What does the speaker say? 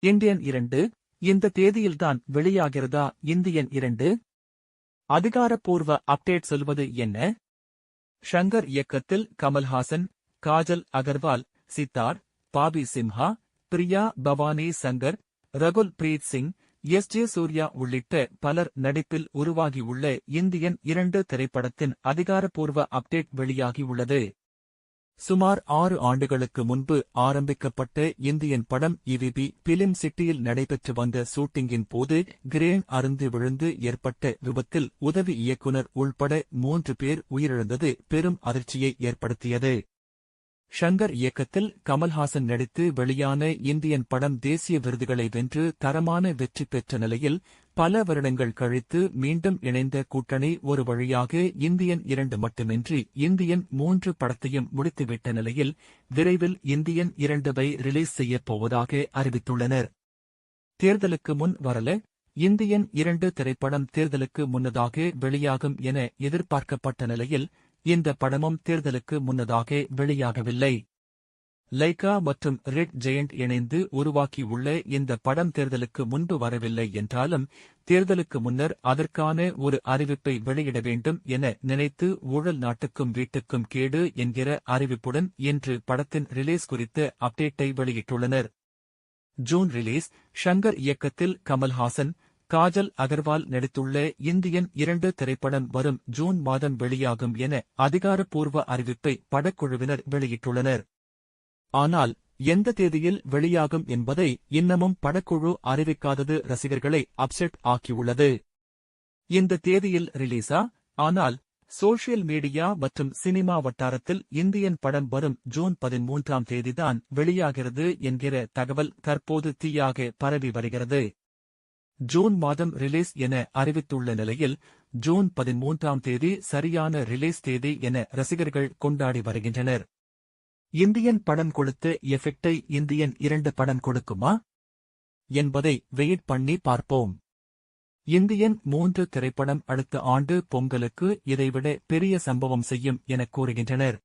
Indian இரண்டு. இந்த தேதியில்தான் வெளியாகிறதா? Indian இரண்டு. அதிகாரப்பூர்வ அப்டேட் சொல்வது என்ன? ஷங்கர் இயக்கத்தில் கமல்ஹாசன் காஜல் அகர்வால் சித்தார் பாபி சிம்ஹா பிரியா பவானி சங்கர் ரகுல் பிரீத் சிங் எஸ் ஜே சூர்யா உள்ளிட்ட பலர் நடிப்பில் உருவாகியுள்ள இந்தியன் இரண்டு திரைப்படத்தின் அதிகாரப்பூர்வ அப்டேட் வெளியாகியுள்ளது. சுமார் ஆறு ஆண்டுகளுக்கு முன்பு ஆரம்பிக்கப்பட்ட இந்தியன் படம் இவிபி பிலிம் சிட்டியில் நடைபெற்று வந்த ஷூட்டிங்கின் போது கிரேன் அருந்து விழுந்து ஏற்பட்ட விபத்தில் உதவி இயக்குனர் உள்பட மூன்று பேர் உயிரிழந்தது பெரும் அதிர்ச்சியை ஏற்படுத்தியது. ஷங்கர் இயக்கத்தில் கமல்ஹாசன் நடித்து வெளியான இந்தியன் படம் தேசிய விருதுகளை வென்று தரமான வெற்றி பெற்ற நிலையில் பல வருடங்கள் கழித்து மீண்டும் இணைந்த கூட்டணி ஒரு வழியாக இந்தியன் இரண்டு மட்டுமின்றி இந்தியன் மூன்று படத்தையும் முடித்துவிட்ட நிலையில் விரைவில் இந்தியன் இரண்டுவை ரிலீஸ் செய்யப் போவதாக அறிவித்துள்ளனர். தேர்தலுக்கு முன் வரல இந்தியன் இரண்டு திரைப்படம் தேர்தலுக்கு முன்னதாக வெளியாகும் என எதிர்பார்க்கப்பட்ட நிலையில் இந்த படமும் தேர்தலுக்கு முன்னதாக வெளியாகவில்லை. லைகா மற்றும் ரெட் ஜெயண்ட் இணைந்து உருவாக்கியுள்ள இந்த படம் தேர்தலுக்கு முன்பு வரவில்லை என்றாலும் தேர்தலுக்கு முன்னர் அதற்கான ஒரு அறிவிப்பை வெளியிட வேண்டும் என நினைத்து ஊழல் நாட்டுக்கும் வீட்டுக்கும் கேடு என்கிற அறிவிப்புடன் இன்று படத்தின் ரிலீஸ் குறித்த அப்டேட்டை வெளியிட்டுள்ளனர். ஜூன் ரிலீஸ் ஷங்கர் இயக்கத்தில் கமல்ஹாசன் காஜல் அகர்வால் நடித்துள்ள இந்தியன் இரண்டு திரைப்படம் வரும் ஜூன் மாதம் வெளியாகும் என அதிகாரப்பூர்வ அறிவிப்பை படக்குழுவினர் வெளியிட்டுள்ளனர். ஆனால் எந்த தேதியில் வெளியாகும் என்பதை இன்னமும் படக்குழு அறிவிக்காதது ரசிகர்களை அப்செட் ஆக்கியுள்ளது. இந்த தேதியில் ரிலீஸா? ஆனால் சோஷியல் மீடியா மற்றும் சினிமா வட்டாரத்தில் இந்தியன் படம் வரும் ஜூன் பதிமூன்றாம் தேதிதான் வெளியாகிறது என்கிற தகவல் தற்போது தீயாக பரவி வருகிறது. ஜூன் மாதம் ரிலீஸ் என அறிவித்துள்ள நிலையில் ஜூன் பதிமூன்றாம் தேதி சரியான ரிலீஸ் தேதி என ரசிகர்கள் கொண்டாடி வருகின்றனர். இந்தியன் படம் கொடுத்த எஃபெக்டை இந்தியன் இரண்டு படம் கொடுக்குமா? என்பதை வெயிட் பண்ணி பார்ப்போம். இந்தியன் மூன்று திரைப்படம் அடுத்த ஆண்டு பொங்கலுக்கு இதைவிட பெரிய சம்பவம் செய்யும் என கூறுகின்றனர்.